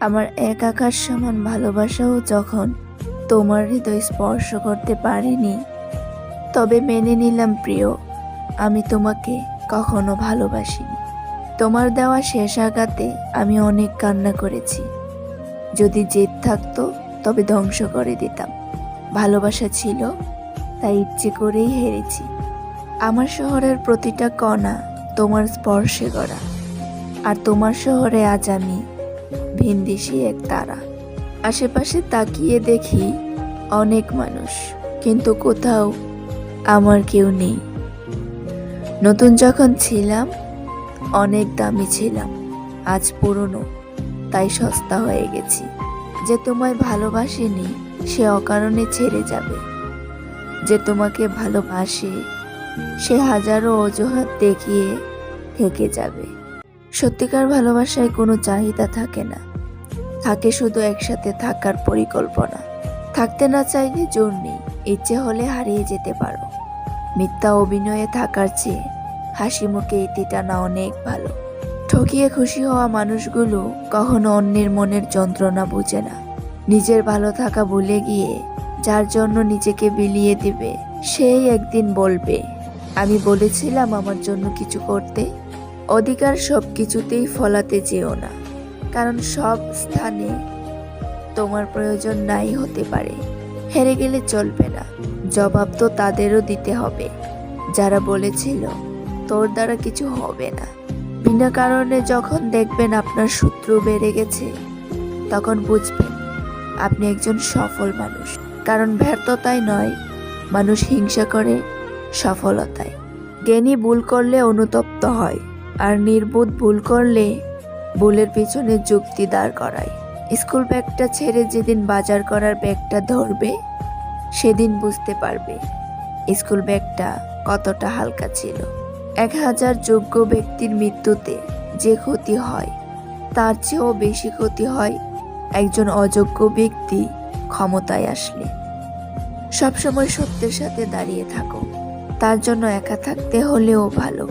আমার এক আকাশ সমান ভালোবাসাও যখন তোমার হৃদয় স্পর্শ করতে পারিনি। তবে মেনে নিলাম প্রিয়, আমি তোমাকে কখনো ভালোবাসিনি। তোমার দেওয়া শেষ আঘাতে আমি অনেক কান্না করেছি। যদি জেদ থাকতো, তবে ধ্বংস করে দিতাম। ভালোবাসা ছিল, তাই ইচ্ছে করেই হেরেছি। আমার শহরের প্রতিটা কণা তোমার স্পর্শে গড়া। আর তোমার শহরে আজ আমি ভিনদেশি এক তারা। আশেপাশে তাকিয়ে দেখি অনেক মানুষ, কিন্তু কোথাও আমার কেউ নেই। নতুন যখন ছিলাম, অনেক দামি ছিলাম, আজ পুরনো, তাই সস্তা হয়ে গেছি। যে তোমায় ভালোবাসেনি, সে অকারণে ছেড়ে যাবে। যে তোমাকে ভালোবাসে, সে হাজারো অজুহাত দেখিয়ে থেকে যাবে। সত্যিকার ভালোবাসায় কোনো চাহিদা থাকে না। থাকে শুধু একসাথে থাকার পরিকল্পনা। থাকতে না চাইলে জোর নেই, ইচ্ছে হলে হারিয়ে যেতে পারো। মিথ্যা অভিনয়ে থাকার চেয়ে হাসি মুখে ইতি টানা অনেক ভালো। ঠকিয়ে খুশি হওয়া মানুষগুলো কখনো অন্যের মনের যন্ত্রণা বুঝে না। নিজের ভালো থাকা ভুলে গিয়ে যার জন্য নিজেকে বিলিয়ে দিবে, সেই একদিন বলবে, আমি বলেছিলাম আমার জন্য কিছু করতে। অধিকার সব কিছুতেই ফলাতে যেও না। কারণ সব স্থানে তোমার প্রয়োজন নাই হতে পারে। হেরে গেলে চলবে না। জবাব তো তাদেরও দিতে হবে। যারা বলেছিল, তোর দ্বারা কিছু হবে না। বিনা কারণে যখন দেখবেন আপনার শত্রু বেড়ে গেছে, তখন বুঝবেন আপনি একজন সফল মানুষ। কারণ ব্যর্থতায় নয়, মানুষ হিংসা করে সফলতায়। জ্ঞানী ভুল করলে অনুতপ্ত হয়, আর নির্বোধ ভুল করলে ভুলের পিছনে যুক্তি দাঁড় করায়। স্কুল ব্যাগটা ছেড়ে যেদিন বাজার করার ব্যাগটা ধরবে, সেদিন বুঝতে পারবে স্কুল ব্যাগটা কতটা হালকা ছিল। এক হাজার যোগ্য ব্যক্তির মৃত্যুতে যে ক্ষতি হয়, তার চেয়েও বেশি ক্ষতি হয় একজন অযোগ্য ব্যক্তি ক্ষমতায় আসলে। সবসময় সত্যের সাথে দাঁড়িয়ে থাকো। তার জন্য একা থাকতে হলেও ভালো।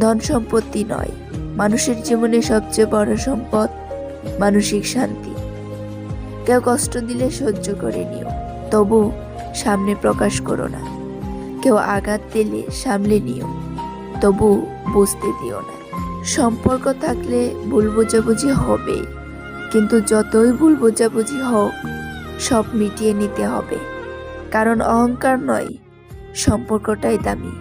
ধন সম্পত্তি নয়। মানুষের জীবনে সবচেয়ে বড় সম্পদ মানসিক শান্তি। কেউ কষ্ট দিলে সহ্য করে নিও, তবু সামনে প্রকাশ করো না। কেউ আঘাত দিলে সামলে নিও, তবু বুঝতে দিও না। সম্পর্ক থাকলে ভুল বোঝাবুঝি হবে, কিন্তু যতই ভুল বোঝাবুঝি হোক, সব মিটিয়ে নিতে হবে। কারণ অহংকার নয়, সম্পর্কটাই দামি।